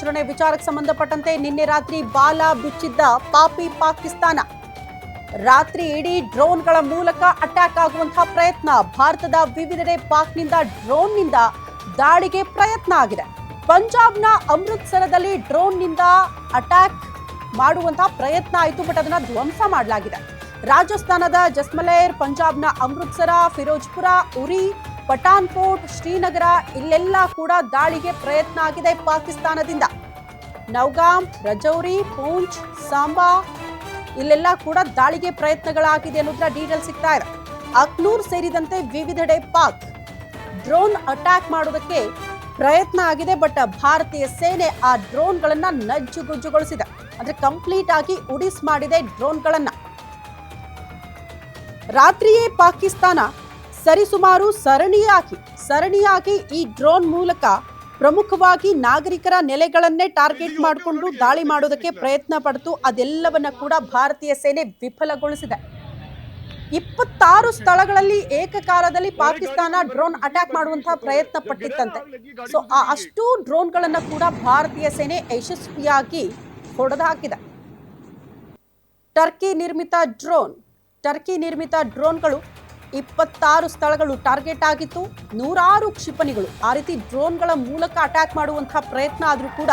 ಆಚರಣೆ ವಿಚಾರಕ್ಕೆ ಸಂಬಂಧಪಟ್ಟಂತೆ ನಿನ್ನೆ ರಾತ್ರಿ ಬಾಲ ಬಿಚ್ಚಿದ್ದ ಪಾಪಿ ಪಾಕಿಸ್ತಾನ. ರಾತ್ರಿ ಇಡೀ ಡ್ರೋನ್ಗಳ ಮೂಲಕ ಅಟ್ಯಾಕ್ ಆಗುವಂತಹ ಪ್ರಯತ್ನ ಭಾರತದ ವಿವಿಧೆಡೆ ಪಾಕ್ನಿಂದ ಡ್ರೋನ್ನಿಂದ ದಾಳಿಗೆ ಪ್ರಯತ್ನ ಆಗಿದೆ. ಪಂಜಾಬ್ನ ಅಮೃತ್ಸರದಲ್ಲಿ ಡ್ರೋನ್ನಿಂದ ಅಟ್ಯಾಕ್ ಮಾಡುವಂತಹ ಪ್ರಯತ್ನ ಆಯಿತು ಬಟ್ ಅದನ್ನ ಧ್ವಂಸ ಮಾಡಲಾಗಿದೆ. ರಾಜಸ್ಥಾನದ ಜಸ್ಮಲೇರ್, ಪಂಜಾಬ್ನ ಅಮೃತ್ಸರ, ಫಿರೋಜ್ಪುರ, ಉರಿ ಪಠಾನ್ಕೋಟ್, ಶ್ರೀನಗರ, ಇಲ್ಲೆಲ್ಲ ಕೂಡ ದಾಳಿಗೆ ಪ್ರಯತ್ನ ಆಗಿದೆ ಪಾಕಿಸ್ತಾನದಿಂದ. ನೌಗಾಮ್ ರಜೌರಿ, ಪೂಂಚ್, ಸಾಂಬಾ, ಇಲ್ಲೆಲ್ಲ ಕೂಡ ದಾಳಿಗೆ ಪ್ರಯತ್ನಗಳಾಗಿದೆ ಅನ್ನೋದ್ರ ಡೀಟೇಲ್ ಸಿಗ್ತಾ ಇದೆ. ಅಕ್ನೂರ್ ಸೇರಿದಂತೆ ವಿವಿಧೆಡೆ ಪಾಕ್ ಡ್ರೋನ್ ಅಟ್ಯಾಕ್ ಮಾಡೋದಕ್ಕೆ ಪ್ರಯತ್ನ ಆಗಿದೆ, ಬಟ್ ಭಾರತೀಯ ಸೇನೆ ಆ ಡ್ರೋನ್ಗಳನ್ನ ನಜ್ಜುಗುಜ್ಜುಗೊಳಿಸಿದೆ. ಅಂದ್ರೆ ಕಂಪ್ಲೀಟ್ ಆಗಿ ಉಡಿಸ್ ಮಾಡಿದೆ ಡ್ರೋನ್ಗಳನ್ನ. ರಾತ್ರಿಯೇ ಪಾಕಿಸ್ತಾನ ಸರಿಸುಮಾರು ಸರಣಿಯಾಗಿ ಸರಣಿಯಾಗಿ ಈ ಡ್ರೋನ್ ಮೂಲಕ ಪ್ರಮುಖವಾಗಿ ನಾಗರಿಕರ ನೆಲೆಗಳನ್ನೇ ಟಾರ್ಗೆಟ್ ಮಾಡಿಕೊಂಡು ದಾಳಿ ಮಾಡೋದಕ್ಕೆ ಪ್ರಯತ್ನ ಪಡ್ತು. ಅದೆಲ್ಲವನ್ನ ಕೂಡ ಭಾರತೀಯ ಸೇನೆ ವಿಫಲಗೊಳಿಸಿದೆ. ಇಪ್ಪತ್ತಾರು ಸ್ಥಳಗಳಲ್ಲಿ ಏಕಕಾಲದಲ್ಲಿ ಪಾಕಿಸ್ತಾನ ಡ್ರೋನ್ ಅಟ್ಯಾಕ್ ಮಾಡುವಂತಹ ಪ್ರಯತ್ನ ಪಟ್ಟಿತ್ತಂತೆ. ಸೊ ಆ ಅಷ್ಟು ಡ್ರೋನ್ಗಳನ್ನು ಕೂಡ ಭಾರತೀಯ ಸೇನೆ ಯಶಸ್ವಿಯಾಗಿ ಹೊಡೆದಾಕಿದೆ. ಟರ್ಕಿ ನಿರ್ಮಿತ ಡ್ರೋನ್ ಟರ್ಕಿ ನಿರ್ಮಿತ ಡ್ರೋನ್ಗಳು ಇಪ್ಪತ್ತಾರು ಸ್ಥಳಗಳು ಟಾರ್ಗೆಟ್ ಆಗಿತ್ತು. ನೂರಾರು ಕ್ಷಿಪಣಿಗಳು. ಆ ರೀತಿ ಡ್ರೋನ್ಗಳ ಮೂಲಕ ಅಟ್ಯಾಕ್ ಮಾಡುವಂತಹ ಪ್ರಯತ್ನ ಆದರೂ ಕೂಡ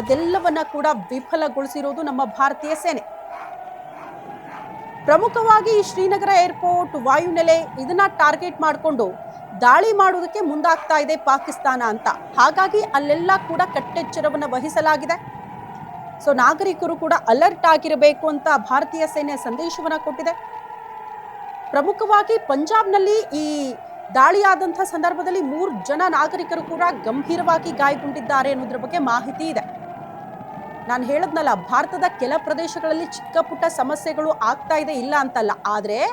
ಅದೆಲ್ಲವನ್ನ ಕೂಡ ವಿಫಲಗೊಳಿಸಿರೋದು ನಮ್ಮ ಭಾರತೀಯ ಸೇನೆ. ಪ್ರಮುಖವಾಗಿ ಶ್ರೀನಗರ ಏರ್ಪೋರ್ಟ್ ವಾಯುನೆಲೆ ಇದನ್ನ ಟಾರ್ಗೆಟ್ ಮಾಡಿಕೊಂಡು ದಾಳಿ ಮಾಡುವುದಕ್ಕೆ ಮುಂದಾಗ್ತಾ ಇದೆ ಪಾಕಿಸ್ತಾನ ಅಂತ. ಹಾಗಾಗಿ ಅಲ್ಲೆಲ್ಲ ಕೂಡ ಕಟ್ಟೆಚ್ಚರವನ್ನು ವಹಿಸಲಾಗಿದೆ. ಸೊ ನಾಗರಿಕರು ಕೂಡ ಅಲರ್ಟ್ ಆಗಿರಬೇಕು ಅಂತ ಭಾರತೀಯ ಸೇನೆ ಸಂದೇಶವನ್ನ ಕೊಟ್ಟಿದೆ. ಪ್ರಮುಖವಾಗಿ ಪಂಜಾಬ್ನಲ್ಲಿ ಈ ದಾಳಿಯಾದಂಥ ಸಂದರ್ಭದಲ್ಲಿ ಮೂರು ಜನ ನಾಗರಿಕರು ಕೂಡ ಗಂಭೀರವಾಗಿ ಗಾಯಗೊಂಡಿದ್ದಾರೆ ಅನ್ನೋದ್ರ ಬಗ್ಗೆ ಮಾಹಿತಿ ಇದೆ. ನಾನು ಹೇಳದ್ನಲ್ಲ, ಭಾರತದ ಕೆಲ ಪ್ರದೇಶಗಳಲ್ಲಿ ಚಿಕ್ಕ ಪುಟ್ಟ ಸಮಸ್ಯೆಗಳು ಆಗ್ತಾ ಇದೆ, ಇಲ್ಲ ಅಂತಲ್ಲ. ಆದರೆ